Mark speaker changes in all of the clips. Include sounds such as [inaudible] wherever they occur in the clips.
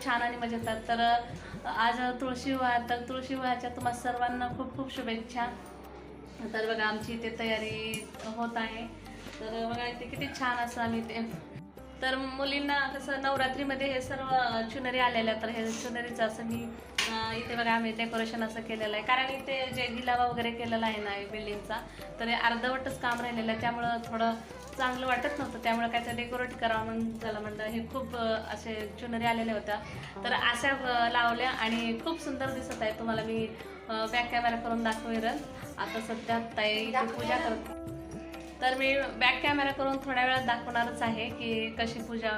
Speaker 1: खूप छान आणि मजेत येतात तर आज तुळशी विवाह तर तुळशी विवाहाच्या तुम्हा सर्वांना खूप खूप शुभेच्छा. तर बघा आमची इथे तयारी होत आहे. तर बघा इथे किती छान असं आम्ही ते तर मुलींना कसं नवरात्रीमध्ये हे सर्व चुनरी आलेल्या तर हे चुनरीचं असं मी इथे बघा आम्ही डेकोरेशन असं केलेलं आहे. कारण इथे जे गिलावा वगैरे केलेला आहे ना बिल्डिंगचा तर हे अर्धवटच काम राहिलेलं आहे. त्यामुळं थोडं चांगलं वाटत नव्हतं. त्यामुळे काय डेकोरेट करावं म्हणून झालं म्हणलं हे खूप असे चुनरी आलेल्या होत्या तर अशा लावल्या आणि खूप सुंदर दिसत आहे. तुम्हाला मी बॅक कॅमेरा करून दाखवेल आता सध्या ताई पूजा करत तर मी बॅक कॅमेरा करून थोड्या वेळात दाखवणारच आहे की कशी पूजा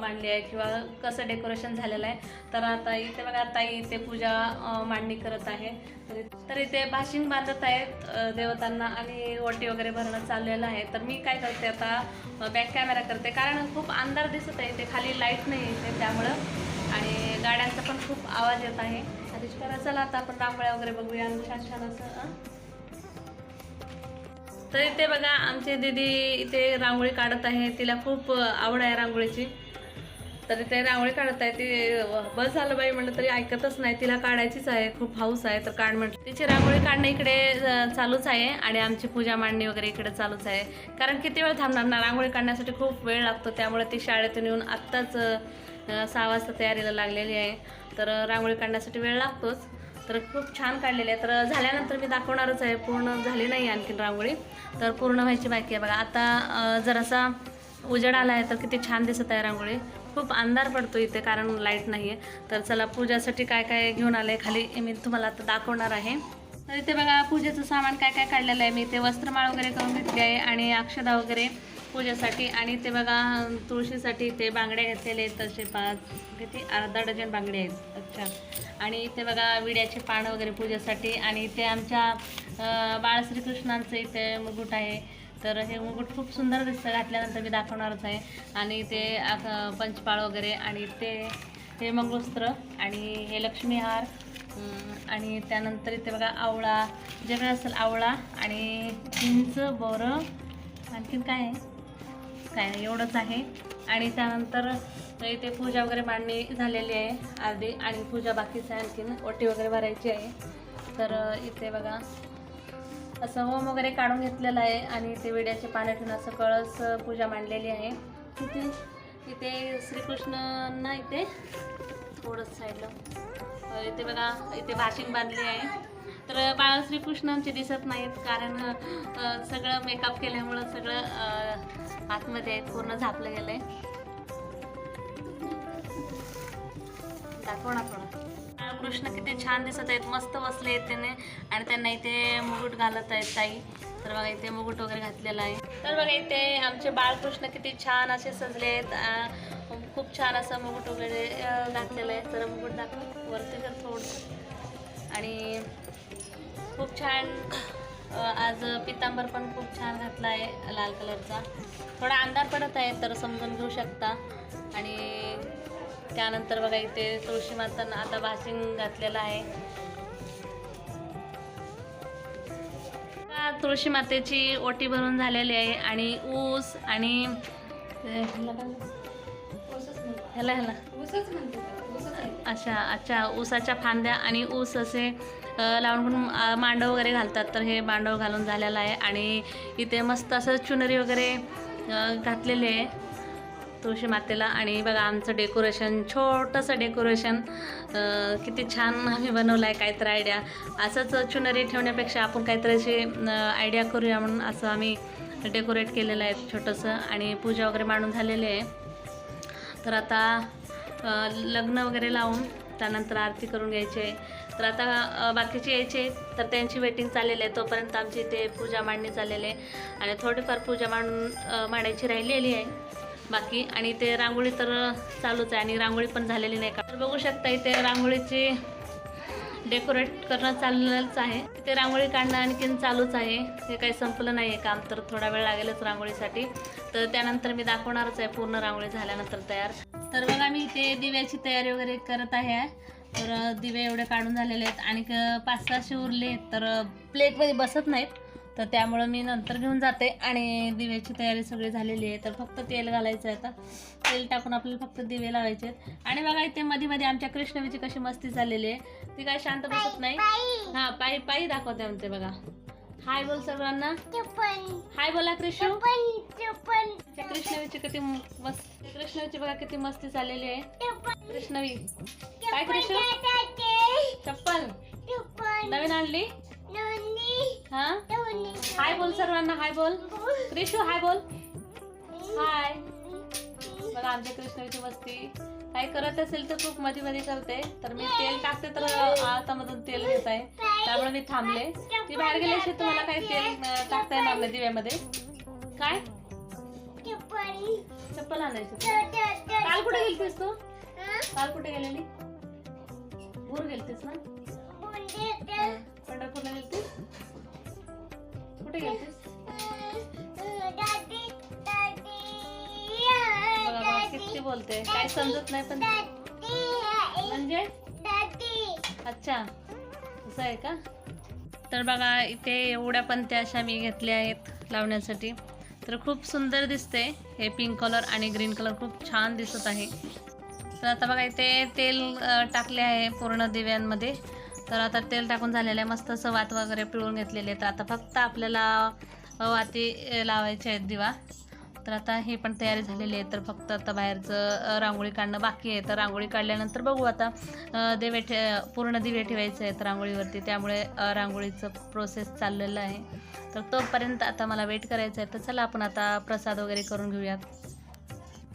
Speaker 1: मांडली आहे किंवा कसं डेकोरेशन झालेलं आहे. तर आता इथे बघा ताई इथे पूजा मांडणी करत आहे. तर इथे भाषिंग बांधत आहेत देवतांना आणि ओटी वगैरे भरणं चाललेलं आहे. तर मी काय करते आता बॅक कॅमेरा करते. कारण खूप अंधार दिसत आहे. इथे खाली लाइट नाही इथे त्यामुळं. आणि गाड्यांचा पण खूप आवाज येत आहे. चला आता आपण रांगोळ्या वगैरे बघूया. आणि छान छान असं तर इथे बघा आमची दीदी इथे रांगोळी काढत आहे. तिला खूप आवड आहे रांगोळीची. तर इथे रांगोळी काढत आहे. ती बस झालं बाई म्हटलं तरी ऐकतच नाही. तिला काढायचीच आहे. खूप हाऊस आहे. तर काढ म्हटलं. तिची रांगोळी काढणं इकडे चालूच आहे. आणि आमची पूजा मांडणी वगैरे इकडे चालूच आहे. कारण किती वेळ थांबणार ना? रांगोळी काढण्यासाठी खूप वेळ लागतो. त्यामुळे ती शाळेतून येऊन आत्ताच सहा वाजता तयारीला लागलेली आहे. तर रांगोळी काढण्यासाठी वेळ लागतोच. तर खूप छान काढलेली आहे तर झाल्यानंतर मी दाखवणारच आहे. पूर्ण झाली नाही आणखीन रांगोळी. तर पूर्ण व्हायची बाकी आहे. बघा आता जरासा उजेड आला आहे तर किती छान दिसत आहे रांगोळी. खूप अंधार पडतो इथे कारण लाइट नाही आहे तर चला पूजासाठी काय काय घेऊन आलं आहे खाली मी तुम्हाला आता दाखवणार आहे. तर इथे बघा पूजेचं सामान काय काय काढलेलं आहे. मी इथे वस्त्रमाळ वगैरे करून घेतली आहे आणि अक्षदा वगैरे. पूजेसाठी आणि ते बघा तुळशीसाठी ते बांगड्या घेतलेले आहेत तसे पाच किती? अर्धा डझन बांगडे आहेत. अच्छा. आणि इथे बघा विड्याचे पानं वगैरे पूजेसाठी आणि इथे आमच्या अं, बाळ श्रीकृष्णांचं इथे मुकुट आहे. तर हे मुकुट खूप सुंदर दिसतं घातल्यानंतर मी दाखवणारच आहे. आणि ते पंचपाळ वगैरे आणि ते हे मंगळसूत्र आणि हे लक्ष्मीहार आणि त्यानंतर इथे बघा आवळा जेवढं असेल आवळा आणि चिंच बोरं आणखीन काय आहे? काय नाही एवढंच आहे. आणि त्यानंतर इथे पूजा वगैरे मांडणी झालेली आहे. अर्धी आणि पूजा बाकीच आहे आणखीन. ओटी वगैरे भरायची आहे. तर इथे बघा. असं होम वगैरे काढून घेतलेलं आहे आणि इथे विड्याचे पानं ठेवून असं कळस पूजा मांडलेली आहे. इथे इथे श्रीकृष्णांना इथे थोडंच साईडला. इथे बघा इथे भाशिंग बांधली आहे. तर बाळ श्रीकृष्णांचे दिसत नाहीत कारण सगळं मेकअप केल्यामुळं सगळं आतमध्ये आहेत पूर्ण झापलं गेलंय. आहे दाखव ना थोडं. कृष्ण किती छान दिसत आहेत मस्त बसले आहेत त्याने. आणि त्यांना इथे मुकुट घालत आहेत ताई. तर बघा इथे मुकुट वगैरे घातलेला आहे. तर बघा इथे आमचे बाळकृष्ण किती छान असे सजले आहेत. खूप छान असं मुकुट वगैरे घातलेलं आहे. तर मुकुट दाखव. वरती तर थोडं आणि खूप छान आज पितांबर पण खूप छान घातला आहे लाल कलरचा. थोडा अंधार पडत आहे तर समजून घेऊ शकता. आणि त्यानंतर बघा इथे तुळशी मातांना आता भाशिंग घातलेलं आहे. तुळशी मातेची ओटी भरून झालेली आहे आणि ऊस आणि ह्याला ह्याला ऊसच म्हणतो अशा अच्छा अच्छा ऊसाच्या फांद्या आणि ऊस असे लावून म्हणून मांडव वगैरे घालतात. तर हे मांडव घालून झालेलं आहे. आणि इथे मस्त असं चुनरी वगैरे घातलेली घातलेले आहे तुळशी मातेला. आणि बघा आमचं डेकोरेशन छोटंसं डेकोरेशन किती छान आम्ही बनवलं आहे काहीतरी आयडिया असंच चुनरी ठेवण्यापेक्षा आपण काहीतरी अशी आयडिया करूया म्हणून असं आम्ही डेकोरेट केलेलं आहे छोटंसं. आणि पूजा वगैरे मांडून झालेली आहे. तर आता लग्न वगैरे लावून त्यानंतर आरती करून घ्यायची. आहे तर आता बाकीचे यायचे तर त्यांची वेटिंग चाललेली आहे. तोपर्यंत आमची इथे पूजा मांडणी चाललेली आहे. आणि थोडीफार पूजा मांडून मांडायची राहिलेली आहे. बाकी आणि ते रांगोळी तर चालूच आहे. आणि रांगोळी पण झालेली नाही का? तर बघू शकता इथे रांगोळीची डेकोरेट करणं चाललंच आहे. ते रांगोळी काढणं आणखीन चालूच आहे. हे काही संपलं नाही आहे काम तर थोडा वेळ लागेलच रांगोळीसाठी. तर त्यानंतर मी दाखवणारच आहे पूर्ण रांगोळी झाल्यानंतर तयार. तर बघा मी इथे दिव्याची तयारी वगैरे करत आहे. तर दिवे एवढे काढून झालेले आहेत. आणि क- पाच सहाशे उरले तर प्लेटमध्ये बसत नाहीत. तर त्यामुळं मी नंतर घेऊन जाते आणि दिव्याची तयारी सगळी झालेली आहे. तर फक्त तेल घालायचं आहे आता. तेल टाकून आपल्याला फक्त दिवे लावायचे आहेत. आणि बघा इथे मध्ये मध्ये आमच्या कृष्णवीची कशी मस्ती झालेली आहे. ती काय शांत बसत नाही. हा पायी पायी दाखवते म्हणते बघा. हाय बोल सर्वांना हाय बोला कृष्ण. कृष्णवीची किती मस्त कृष्णवीची बघा किती मस्ती चाललेली आहे. कृष्णवी. काय कृष्ण? चप्पल. नवीन आणली? हा? हाय बोल सर्वांना हाय बोल. कृष्ण हाय बोल. हाय. बघा आमच्या कृष्णवीची मस्ती. काही करत असेल तर खूप मध्ये मध्ये करते. तर मी तेल टाकते तर आता मधून तेल घेत आहे त्यामुळे मी थांबले. ती बाहेर गेल्याशी तुम्हाला काही तेल टाकता येणार नाही दिव्यामध्ये. काय? चप्पल आणायची. काल कुठे गेलतीस तू? काल कुठे गेलेली? भूर गेलतीस ना? पंढरपूरला गेलतीस? कुठे गेलतीस? किती बोलते. काय समजत नाही पण म्हणजे? अच्छा. असं आहे का? तर बघा इथे एवढ्या पण त्या अशा मी घेतल्या आहेत लावण्यासाठी. तर खूप सुंदर दिसते. हे पिंक कलर आणि ग्रीन कलर खूप छान दिसत आहे. तर आता बघा इथे तेल टाकले आहे पूर्ण दिव्यांमध्ये. तर आता तेल टाकून झालेलं आहे. मस्त असं वात वगैरे पिळून घेतलेले तर आता फक्त आपल्याला वाती लावायचे आहेत दिवा. तर आता हे पण तयारी झालेली आहे. तर फक्त आता बाहेरचं रांगोळी काढणं बाकी आहे. तर रांगोळी काढल्यानंतर बघू आता दिवे ठे पूर्ण दिवे ठेवायचे आहेत रांगोळीवरती. त्यामुळे रांगोळीचं प्रोसेस चाललेलं आहे. तर तोपर्यंत आता मला वेट करायचं आहे. तर चला आपण आता प्रसाद वगैरे करून घेऊयात.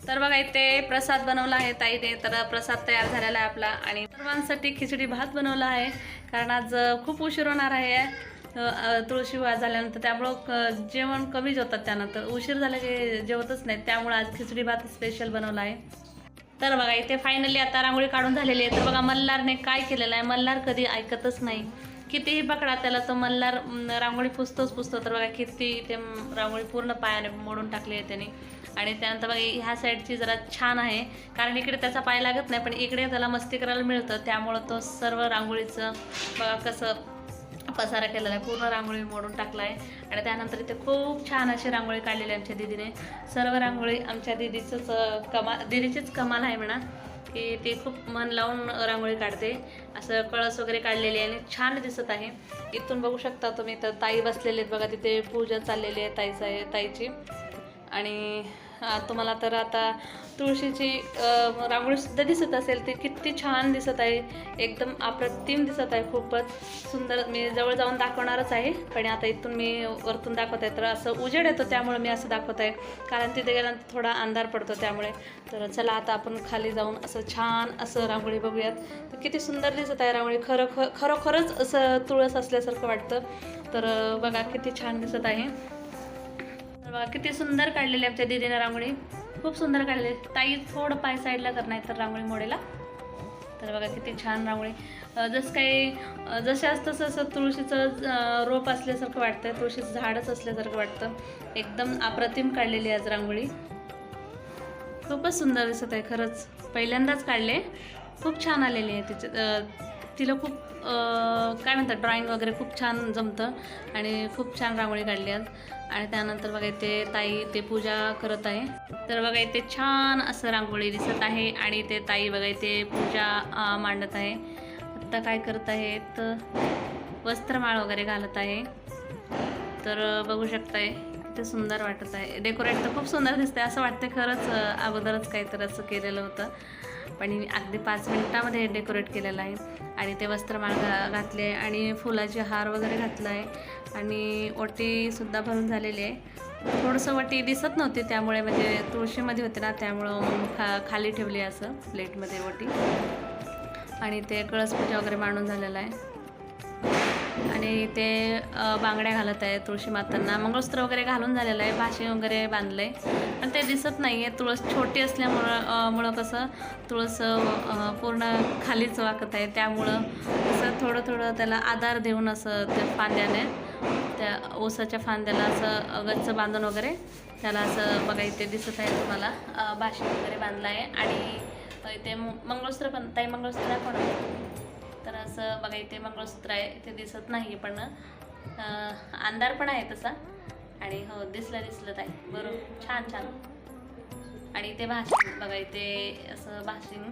Speaker 1: तर बघा इथे प्रसाद बनवला आहे ताईने तर प्रसाद तयार झालेला आहे आपला. आणि सर्वांसाठी खिचडी भात बनवला आहे. कारण आज खूप उशीर होणार आहे. तुळशी विवाह झाल्यानंतर त्यामुळं क- जेवण कमीच होतात त्यानं. तर उशीर झाला की जेवतच नाहीत. त्यामुळं आज खिचडी भात स्पेशल बनवला आहे. तर बघा इथे फायनली आता रांगोळी काढून झालेली आहे. तर बघा मल्हारने काय केलेलं आहे? मल्हार कधी ऐकतच नाही. कितीही पकडा त्याला तो मल्हार रांगोळी पुसतोच पुसतो. तर बघा किती ते रांगोळी पूर्ण पायाने मोडून टाकली आहे त्याने. आणि त्यानंतर बघा ह्या साईडची जरा छान आहे. कारण इकडे त्याचा पाय लागत नाही पण इकडे त्याला मस्ती करायला मिळतं. त्यामुळं तो सर्व रांगोळीचं बघा कसं पसारा केलेला आहे पूर्ण रांगोळी मोडून टाकला आहे आणि त्यानंतर इथे खूप छान अशी रांगोळी काढलेली आहे आमच्या दीदीने. सर्व रांगोळी आमच्या दीदीचंच कमा कमाल दीदीचीच कमाल आहे म्हणा की ती खूप मन लावून रांगोळी काढते. असं कळस वगैरे काढलेली आहे आणि छान दिसत आहे. इथून बघू शकता तुम्ही तर ताई बसलेले आहेत बघा तिथे पूजा चाललेली आहे ताईचा ताईची. आणि तुम्हाला तर आता तुळशीची रांगोळीसुद्धा दिसत असेल. ती किती छान दिसत आहे. एकदम अप्रतिम दिसत आहे. खूपच सुंदर. मी जवळ जाऊन दाखवणारच आहे. पण आता इथून मी वरतून दाखवत. आहे तर असं उजेड येतो त्यामुळे मी असं दाखवत. आहे कारण तिथे गेल्यानंतर थोडा अंधार पडतो त्यामुळे. तर चला आता आपण खाली जाऊन असं छान असं रांगोळी बघूयात. तर किती सुंदर दिसत आहे रांगोळी. खरं खरोखरच असं तुळस असल्यासारखं वाटतं. तर बघा किती छान दिसत आहे. बघा किती सुंदर काढलेली आमच्या दीदीने रांगोळी. खूप सुंदर काढलेली. ताई थोडं पाय साईडला कर नाही तर रांगोळी मोडेला. तर बघा किती छान रांगोळी. जसं काही अं, जसं असतं तसं तुळशीचं रोप असल्यासारखं वाटतं तुळशीचं झाडच असल्यासारखं वाटतं. एकदम अप्रतिम काढलेली आज रांगोळी. खूपच सुंदर दिसत आहे खरंच. पहिल्यांदाच काढले. खूप छान आलेली आहे तिचं तिला खूप काय म्हणतात ड्रॉइंग वगैरे खूप छान जमतं आणि खूप छान रांगोळी काढली आहेत आणि त्यानंतर बघा इथे ताई ते पूजा करत आहे. तर बघा इथे छान असं रांगोळी दिसत आहे आणि ते ताई बघा इथे पूजा मांडत आहे. आत्ता काय करत आहेत? वस्त्रमाळ वगैरे घालत आहे. तर बघू शकताय ते सुंदर वाटत आहे. डेकोरेट तर खूप सुंदर दिसतंय. असं वाटतं खरंच अगोदरच काहीतरी असं केलेलं होतं. पण मी अगदी पाच मिनिटामध्ये डेकोरेट केलेलं आहे. आणि ते वस्त्रमाळ घा घातले आणि फुलाचे हार वगैरे घातला आहे. आणि ओटीसुद्धा भरून झालेली आहे. थोडंसं वटी दिसत नव्हती त्यामुळे म्हणजे तुळशीमध्ये होते ना त्यामुळं खा खाली ठेवली असं प्लेटमध्ये वटी. आणि ते कळस पूजा वगैरे मांडून झालेलं आहे. आणि ते बांगड्या घालत आहे तुळशी मातांना मंगळसूत्र वगैरे घालून झालेलं आहे भाशी वगैरे बांधलं आहे पण ते दिसत नाही आहे तुळस छोटी असल्यामुळं मुळं कसं तुळस पूर्ण खालीच वाकत आहे. त्यामुळं असं थोडं थोडं त्याला आधार देऊन असं त्या फांद्याने त्या ओसाच्या फांद्याला असं गच्च बांधून वगैरे त्याला असं बघा इथे दिसत आहे तुम्हाला. भाषे भाशी वगैरे बांधला आहे आणि इथे मंगळसूत्र पण ताई मंगळसूत्र पण तर असं बघा इथे मंगळसूत्र आहे ते दिसत नाही पण अंधार पण आहे तसा. आणि हो दिसलं दिसलं ताई. बरोबर. छान छान. आणि इथे भाषण बघा इथे असं भाषण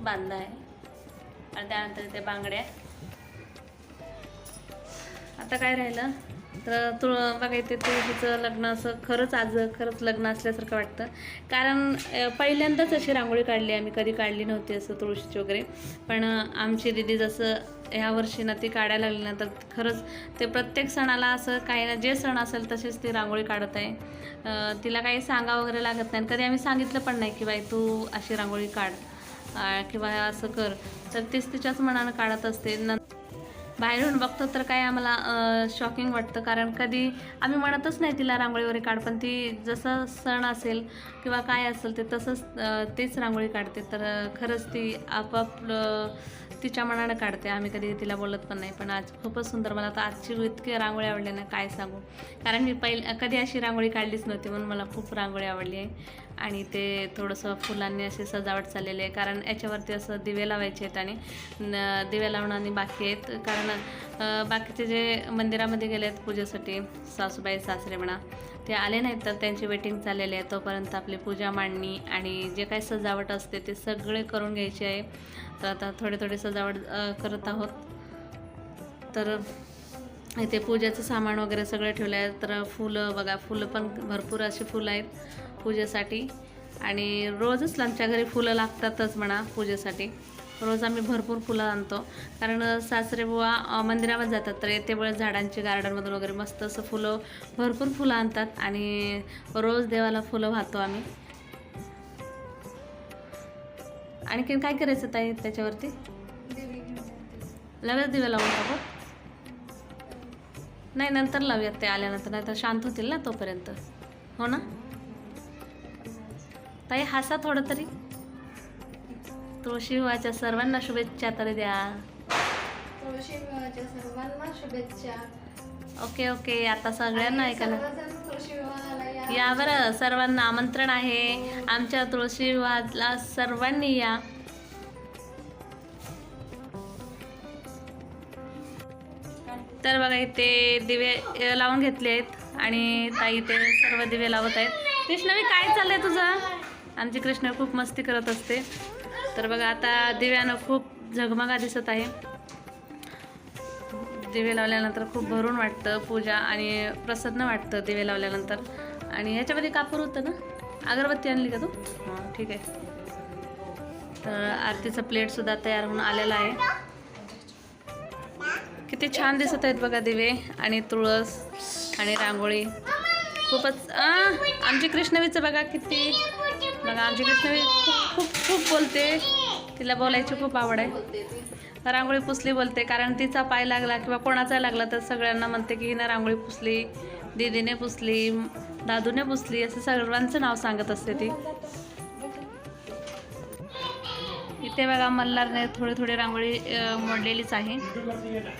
Speaker 1: बांधलं आहे. आणि त्यानंतर इथे बांगड्या. आता काय राहिलं? तर तुळ बघा इथे तुळशीचं लग्न असं खरंच आज खरंच लग्न असल्यासारखं वाटतं. कारण पहिल्यांदाच अशी रांगोळी काढली आम्ही. कधी काढली नव्हती असं तुळशीची वगैरे. पण आमची दिदी जसं ह्या वर्षी ना ती काढायला लागली ना तर खरंच ते प्रत्येक सणाला असं काही ना जे सण असेल तसेच ती रांगोळी काढत आहे. तिला काही सांगा वगैरे लागत नाही. आणि कधी आम्ही सांगितलं पण नाही की बाई तू अशी रांगोळी काढ किंवा असं कर. तर तीच तिच्याच मनानं काढत असते. नंतर बाहेरून बघतो तर काय आम्हाला शॉकिंग वाटतं. कारण कधी आम्ही म्हणतच नाही तिला रांगोळी वगैरे काढ पण ती जसं सण असेल किंवा काय असेल ते तसंच तेच रांगोळी काढते. तर खरंच ती आपाप तिच्या मनानं काढते. आम्ही कधी तिला बोलत पण नाही. पण आज खूपच सुंदर. मला तर आजची इतकी रांगोळी आवडली ना काय सांगू. कारण मी पहिल कधी अशी रांगोळी काढलीच नव्हती म्हणून मला खूप रांगोळी आवडली आहे. आणि ते थोडंसं फुलांनी अशी सजावट चाललेली आहे. कारण याच्यावरती असं दिवे लावायचे आहेत आणि न- दिवे लावणं आणि बाकी आहेत. कारण बाकीचे जे मंदिरामध्ये गेले आहेत पूजेसाठी सासूबाई सासरे म्हणा ते आले नाहीत तर त्यांची वेटिंग चाललेली आहे. तोपर्यंत आपली पूजा मांडणी आणि जे काही सजावट असते ते सगळे करून घ्यायचे आहे. तर आता थोडे थोडे सजावट करत आहोत. तर इथे पूजेचं सामान वगैरे सगळं ठेवलं आहे. तर फुलं बघा फुलं पण भरपूर अशी फुलं आहेत. पूजेसाठी. आणि रोजच आमच्या घरी फुलं लागतातच म्हणा पूजेसाठी. रोज आम्ही भरपूर फुलं आणतो. कारण सासरे बुवा मंदिरामध्ये जातात तर येते वेळेस झाडांची गार्डनमधून वगैरे मस्त असं फुलं भरपूर फुलं आणतात. आणि रोज देवाला फुलं वाहतो आम्ही. आणखीन काय करायचं ताई त्याच्यावरती? लगेच दिवे लावून टाकू नाही नंतर लावूयात ते आल्यानंतर. नाही तर शांत होतील ना तोपर्यंत. हो ना? ताई हसा थोडं तरी. तुळशी विवाहाच्या सर्वांना शुभेच्छा तरी द्या.
Speaker 2: तुळशी विवाहाच्या सर्वांना शुभेच्छा.
Speaker 1: Okay okay. आता सगळ्यांना ऐकायला
Speaker 2: तुळशी विवाहाला या.
Speaker 1: बरं सर्वांना आमंत्रण आहे. आमच्या तुळशी विवाहाला सर्वांनी या. तर बघा इथे दिवे लावून घेतले आहेत आणि ताई ते सर्व दिवे लावत आहेत. कृष्णवी काय चाललंय तुझं? आमची कृष्ण खूप मस्ती करत असते. तर बघा आता दिव्यानं खूप झगमगा दिसत आहे. दिवे लावल्यानंतर खूप भरून वाटतं पूजा आणि प्रसन्न वाटतं दिवे लावल्यानंतर. आणि ह्याच्यामध्ये कापूर होतं ना? अगरबत्ती आणली का तू? हां ठीक आहे. तर आरतीचं प्लेटसुद्धा तयार होऊन आलेला आहे. किती छान दिसत आहेत बघा दिवे आणि तुळस आणि रांगोळी. खूपच आमची कृष्णवीचं बघा किती बघा आमची कृष्ण खूप खूप खूप बोलते. तिला बोलायची खूप आवड आहे. रांगोळी पुसली बोलते कारण तिचा पाय लागला किंवा कोणाचा लागला तर सगळ्यांना म्हणते की हिनं रांगोळी पुसली दीदीने पुसली दादूने पुसली असं सर्वांचं नाव सांगत असते ती. इथे बघा मल्हारने थोडी थोडी रांगोळी मोडलेलीच आहे.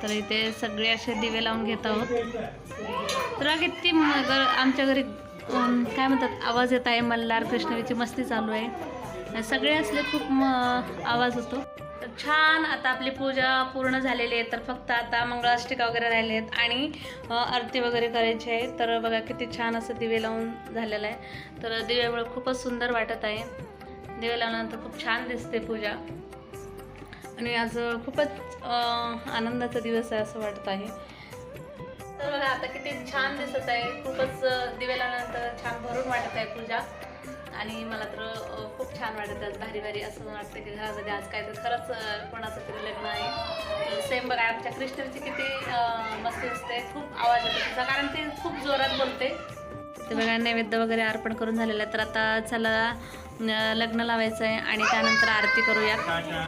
Speaker 1: तर इथे सगळे असे दिवे लावून घेत आहोत. तर किती आमच्या घरी काय म्हणतात आवाज येत आहे मल्हार कृष्णवीची मस्ती चालू आहे. सगळे असले खूप म आवाज होतो. तर छान आता आपली पूजा पूर्ण झालेली आहे तर फक्त आता मंगळाष्टिका वगैरे राहिले आहेत आणि आरती वगैरे करायची आहे. तर बघा किती छान असं दिवे लावून झालेलं आहे. तर दिव्यामुळे खूपच सुंदर वाटत आहे. दिवे लावल्यानंतर खूप छान दिसते पूजा. आणि आज खूपच आनंदाचा दिवस आहे असं वाटत आहे. तर बघा आता किती छान दिसत आहे. खूपच दिवे लावल्यानंतर छान भरून वाटत आहे पूजा. आणि मला तर खूप छान वाटत आहे. भारी भारी असं वाटतं की घरामध्ये आज काय तर खरंच कोणाचं तरी लग्न आहे. सेम बघा आमच्या क्रिस्टनची किती मस्ती असते. खूप आवाज येतो तिचा कारण ती खूप जोरात बोलते. सगळ्या बघा नैवेद्य वगैरे अर्पण करून झालेलं आहे. तर आता चला लग्न लावायचं आहे आणि त्यानंतर आरती करूया.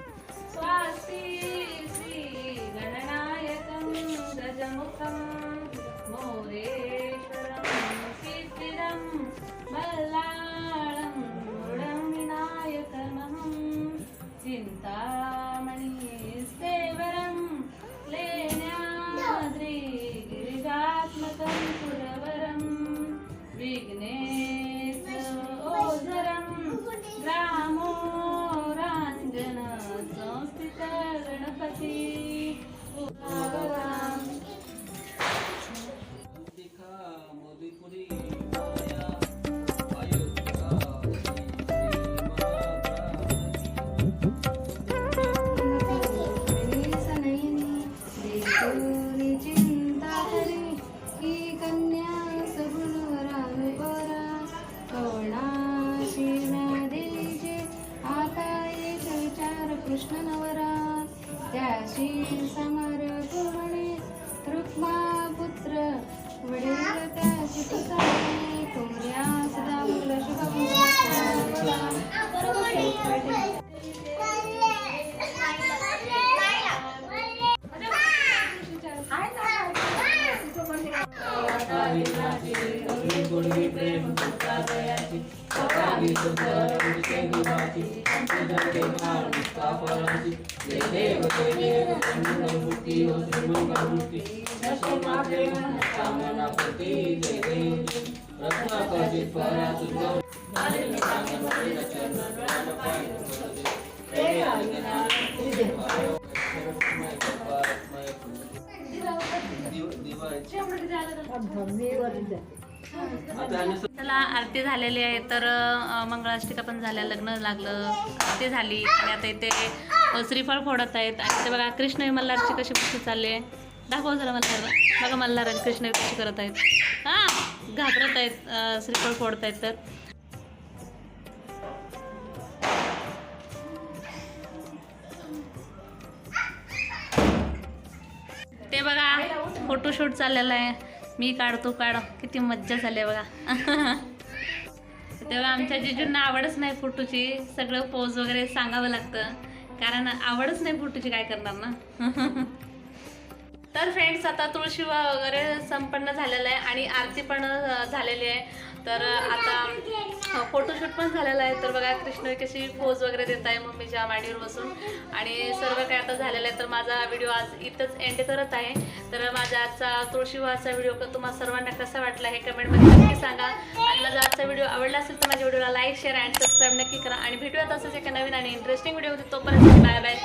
Speaker 1: लागी चिंता हरी की कन्या सगुण राम परा. कोणाशी देजे आता एक विचार कृष्ण
Speaker 2: नवरा. त्याशी समर कोणे रुक्मा पुत्र वडील त्याची पुतळे कोमऱ्या सदा मुलं शुभ
Speaker 3: गुणवी प्रेम तुका दयाची सकाळी सुंदर विषय गुणाची जगे मार तुका फळाची जय देव जय देव कंठमूर्ती ओ श्रीमंगमूर्ती दशमा प्रेम कामना पती जय देव रत्ना कजित परा तुझा
Speaker 1: मालिन
Speaker 3: कामे मोरी रचन प्राण पाय प्रेम आलिंगन तुझे
Speaker 1: चला आरती झालेली आहे तर मंगळाष्टिका पण झाल्या लग्न लागलं आरती झाली आणि आता इथे श्रीफळ फोडत आहेत. आणि ते बघा कृष्ण मल्हारची कशी कशी चालली आहे. दाखव जरा मल्हार बघा मल्हार कृष्ण कशी करत आहेत. हा घाबरत आहेत श्रीफळ फोडत आहेत तर. बघा फोटोशूट चाललेला आहे. मी काढतो काढ. किती मज्जा झाली आहे बघा. [laughs] तेव्हा आमच्या जिजूंना आवडच नाही फोटोची. सगळं पोज वगैरे सांगावं लागतं. कारण आवडच नाही फोटोची काय करणार ना? [laughs] तर फ्रेंड्स आता तुळशी वगैरे संपन्न झालेला आहे आणि आरती पण झालेली आहे. तर आता हो, फोटोशूट पण झालेला आहे. तर बघा कृष्ण कशी पोज वगैरे देत आहे मम्मीच्या मांडीवर बसून. आणि सर्व काय आता झालेलं आहे. तर माझा व्हिडिओ आज इथंच एंड करत आहे. तर माझा आजचा तुळशी विवाहाचा व्हिडिओ तुम्हाला सर्वांना कसा वाटला हे कमेंटमध्ये नक्की सांगा. आणि माझा आजचा व्हिडिओ आवडला असेल तर माझ्या व्हिडिओला लाईक शेअर आणि सबस्क्राईब नक्की करा. आणि भेटूयात असंच एका नवीन आणि इंटरेस्टिंग व्हिडिओ होते तोपर्यंत बाय बाय